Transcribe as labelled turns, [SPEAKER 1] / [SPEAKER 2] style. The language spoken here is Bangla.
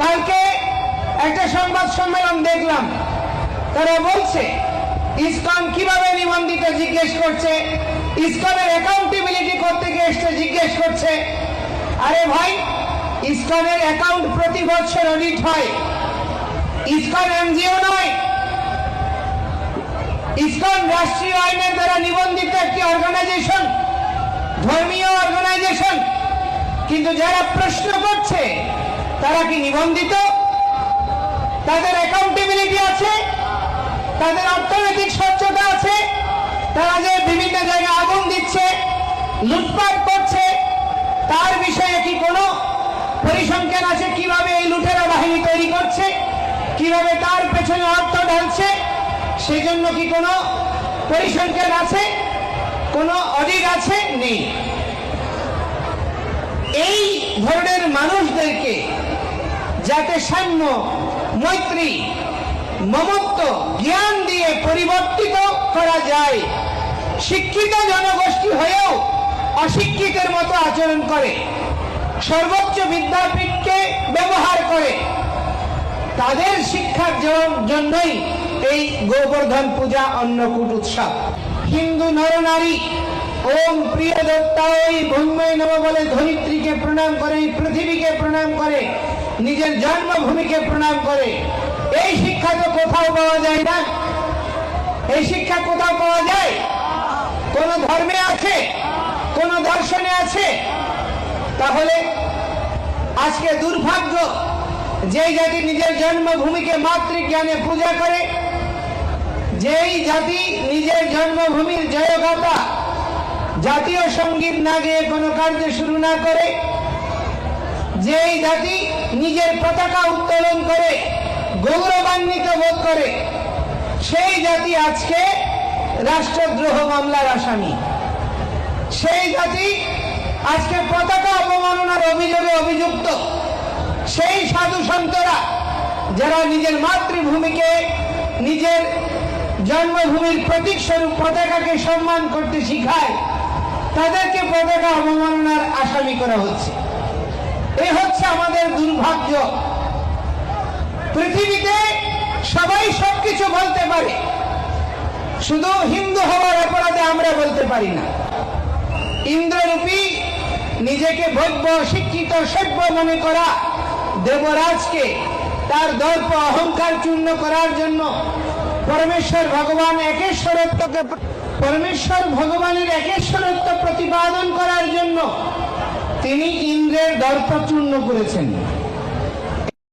[SPEAKER 1] কালকে একটা সংবাদ সম্মেলন দেখলাম। তারা বলছে, ইসকন কীভাবে নিবন্ধিত জিজ্ঞেস করছে, ইসকনের অ্যাকাউন্টেবিলিটি করতে গিয়ে এসে জিজ্ঞেস করছে। আরে ভাই, ইসকনের অ্যাকাউন্ট প্রতি বছর অডিট হয়। ইসকন এনজিও নয়। ইসকন রাষ্ট্রীয় আইনের দ্বারা নিবন্ধিত একটি অর্গানাইজেশন ধর্মীয় অর্গানাইজেশন কিন্তু যারা প্রশ্ন করছে তারা কি নিবন্ধিত? তাদের অ্যাকাউন্টেবিলিটি আছে, তাদের অর্থনৈতিক স্বচ্ছতা আছে, তারা যে বিভিন্ন জায়গায় আগুন দিচ্ছে, লুটপাট করছে, তার বিষয়ে কি কোনো পরিসংখ্যান আছে কীভাবে এই লুটেরা বাহিনী তৈরি করছে, কীভাবে তার পেছনে অর্থ ঢালছে? সেই জন্য কি কোনো পরিসংখ্যান আছে? কোনো অডিট আছে? নেই। এই ধরনের মানুষদেরকে যাতে সাম্য, মৈত্রী, মমত্ব, জ্ঞান দিয়ে পরিবর্তিত করা যায়, শিক্ষিত জনগোষ্ঠী হয়েও অশিক্ষিতের মতো আচরণ করে, সর্বোচ্চ বিদ্যাপীঠকে ব্যবহার করে, তাদের শিক্ষার জন্যই এই গোবর্ধন পূজা অন্নকূট উৎসব। হিন্দু নরনারী, ওম প্রিয় দত্তা ওই ভূময় নব বলে ধরিত্রীকে প্রণাম করে, পৃথিবীকে প্রণাম করে নিজের জন্মভূমিকে প্রণাম করে। এই শিক্ষা তো কোথাও পাওয়া যায় না। এই শিক্ষা কোথাও পাওয়া যায়? কোন ধর্মে আছে? কোন দর্শনে আছে? তাহলে আজকে দুর্ভাগ্য যেই জাতি নিজের জন্মভূমিকে মাতৃজ্ঞানে পূজা করে, যেই জাতি নিজের জন্মভূমির জয়গাতা জাতীয় সংগীত না গেয়ে কোনো কার্য শুরু না করে যেই জাতি নিজের পতাকা উত্তোলন করে, গৌরবান্বিত বোধ করে, সেই জাতি আজকে রাষ্ট্রদ্রোহ মামলার আসামি। সেই জাতি আজকে পতাকা অবমাননার অভিযোগে অভিযুক্ত। সেই সাধু সন্তরা যারা নিজের মাতৃভূমিকে, নিজের জন্মভূমির প্রতীক স্বরূপ পতাকাকে সম্মান করতে শিখায়, তাদেরকে পতাকা অবমাননার আসামি করা হচ্ছে। এ হচ্ছে আমাদের দুর্ভাগ্য। পৃথিবীতে সবাই সবকিছু বলতে পারে। শুধু হিন্দু হওয়ার অপরাধে আমরা বলতে পারি না। ইন্দ্ররূপী নিজেকে ভব্য, শিক্ষিত, সভ্য মনে করা দেবরাজকে তার দর্প, অহংকার চূর্ণ করার জন্য পরমেশ্বর ভগবান একেশ্বরত্বকে পরমেশ্বর ভগবানের একেশ্বরত্ব প্রতিপাদন করার জন্য তিনি চূর্ণ করেছেন।